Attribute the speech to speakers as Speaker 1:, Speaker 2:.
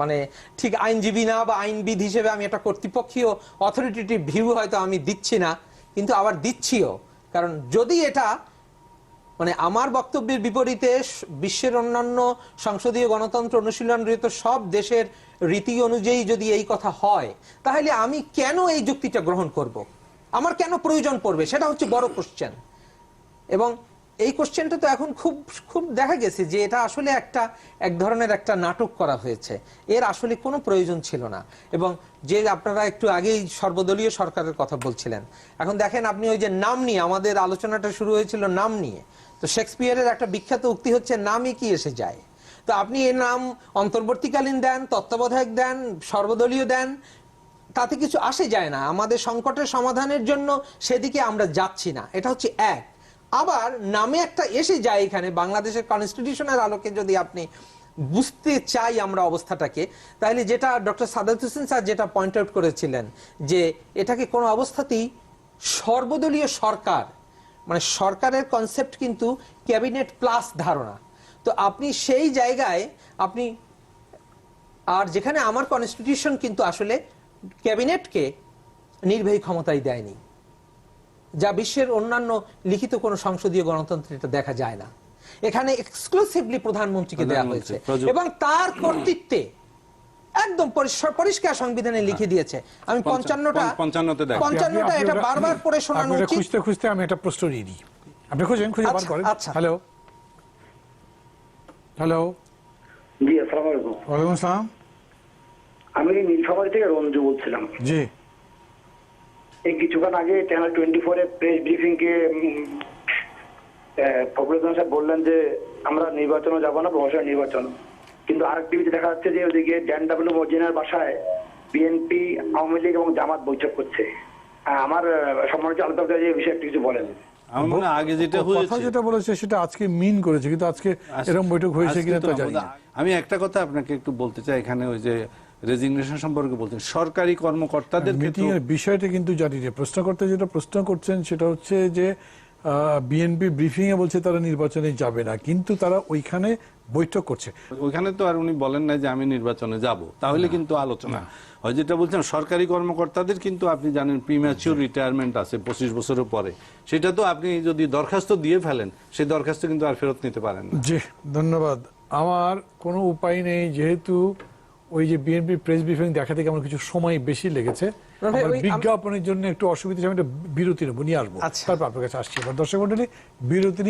Speaker 1: মানে ঠিক আইনজীবী না বা আইনবিদ হিসেবে আমি একটা কর্তৃপক্ষীয় অথরিটেটিভ ভিউ হয়তো আমি দিচ্ছি না, কিন্তু আবার দিচ্ছিও। কারণ যদি এটা মানে আমার বক্তব্যের বিপরীতে বিশ্বের অন্যান্য সংসদীয় গণতন্ত্র অনুশীলনরত সব দেশের রীতি অনুযায়ী যদি এই কথা হয়, তাহলে আমি কেন এই যুক্তিটা গ্রহণ করব? আমার কেন প্রয়োজন পড়বে? সেটা হচ্ছে বড় কোশ্চেন এবং এই কোশ্চেনটা তো এখন খুব খুব দেখা গেছে যে এটা আসলে একটা, এক ধরনের একটা নাটক করা হয়েছে। এর আসলে কোনো প্রয়োজন ছিল না। এবং যে আপনারা একটু আগেই সর্বদলীয় সরকারের কথা বলছিলেন। এখন দেখেন আপনি ওই যে নাম নিয়ে, আমাদের আলোচনাটা শুরু হয়েছিল নাম নিয়ে। তো শেক্সপিয়ারের একটা বিখ্যাত উক্তি হচ্ছে নামই কি এসে যায়? তো আপনি এর নাম অন্তর্বর্তীকালীন দেন, তত্ত্বাবধায়ক দেন, সর্বদলীয় দেন, তাতে কিছু আসে যায় না। আমাদের সংকটের সমাধানের জন্য সেদিকে আমরা যাচ্ছি না। এটা হচ্ছে এক। আবার নামে একটা এসে যায় এখানে, বাংলাদেশের কনস্টিটিউশনের আলোকে যদি আপনি বুঝতে চাই আমরা অবস্থাটাকে, তাহলে যেটা ডক্টর সাদাত হোসেন স্যার যেটা পয়েন্ট আউট করেছিলেন, যে এটাকে কোনো অবস্থাতেই সর্বদলীয় সরকার মানে সরকারের কনসেপ্ট কিন্তু ক্যাবিনেট প্লাস ধারণা। তো আপনি সেই জায়গায় আপনি, আর যেখানে আমার কনস্টিটিউশন কিন্তু আসলে ক্যাবিনেটকে নির্বাহী ক্ষমতাই দেয়নি। যা বিশ্বের অন্যান্য লিখিত কোনো সংসদীয় গণতন্ত্রে এটা দেখা যায় না। এখানে এক্সক্লুসিভলি প্রধানমন্ত্রীকে দেওয়া হয়েছে। এবং তার কর্তৃত্বে একদম পরিষ্কার- পরিষ্কার সংবিধানে লিখে দিয়েছে। আমি পঞ্চান্নটা। পঞ্চান্নটা এটা বারবার পড়ে শোনানো উচিত।
Speaker 2: খুঁজতে খুঁজতে আমি একটা প্রশ্ন নিয়ে নিই আপনি খুঁজেন খুঁজে বার
Speaker 1: আচ্ছা,
Speaker 2: করেন।
Speaker 1: আচ্ছা।
Speaker 2: হ্যালো। হ্যালো।
Speaker 3: জি আসসালামু আলাইকুম।
Speaker 2: ওয়ালাইকুম আসসালাম।
Speaker 3: আমি নীলফামারী থেকে রঞ্জু বলছিলাম।
Speaker 2: জি।
Speaker 3: কিছুক্ষণ আগে চ্যানেল টোয়েন্টি ফোরে প্রেস ব্রিফিং কে ফখরুদ্দিন সাহেব বললেন যে আমরা নির্বাচনে যাব না প্রভাষণ নির্বাচন। কিন্তু আরেক টিভিতে দেখা যাচ্ছে যে ওদিকে জ্যান ডাব্লিউ মর্জিনার বাসায় বিএনপি আওয়ামী লীগ এবং জামাত বৈঠক করছে। আমার সম্মানিত আলোচক এই বিষয়ে একটু কিছু বলেন।
Speaker 4: আমার মনে হয় আগে যেটা
Speaker 2: কথা যেটা বলেছে সেটা আজকে মিন করেছে কিন্তু আজকে এরকম বৈঠক হয়েছে কিনা
Speaker 4: তো
Speaker 2: জানি
Speaker 4: আমি একটা কথা আপনাকে একটু বলতে চাই এখানে ওই যে রেজিগনেশন সম্পর্কে বলছেন। সরকারি কর্মকর্তাদের
Speaker 2: মিটিং এর বিষয়টা কিন্তু জানি যে প্রশ্ন করতে যেটা প্রশ্ন করছেন সেটা হচ্ছে যে বিএনপি ব্রিফিং এ বলছে তারা নির্বাচনে যাবে না কিন্তু তারা ওইখানে বৈঠক করছে।
Speaker 4: ওইখানে তো আর উনি বলেন না যে আমি নির্বাচনে যাব। তাহলে কিন্তু আলোচনা। হয় যেটা বলছেন সরকারি কর্মকর্তাদের কিন্তু আপনি জানেন প্রিম্যাচিউর রিটায়ারমেন্ট আছে পঁচিশ বছরের পরে। সেটা তো আপনি যদি দরখাস্ত দিয়ে ফেলেন সেই দরখাস্ত কিন্তু আর ফেরত নিতে পারেন
Speaker 2: জি ধন্যবাদ। আমার কোনো উপায় নেই যেহেতু ওই যে বিএনপি প্রেস ব্রিফিং দেখাতে কেমন আমার কিছু সময় বেশি লেগেছে। বিজ্ঞাপনের জন্য একটু অসুবিধা আমি একটা বিরতি নেব নিয়ে আসব।
Speaker 1: আচ্ছা।
Speaker 2: তারপর আপনার কাছে আসছি। দর্শক মন্ডলী বিরতি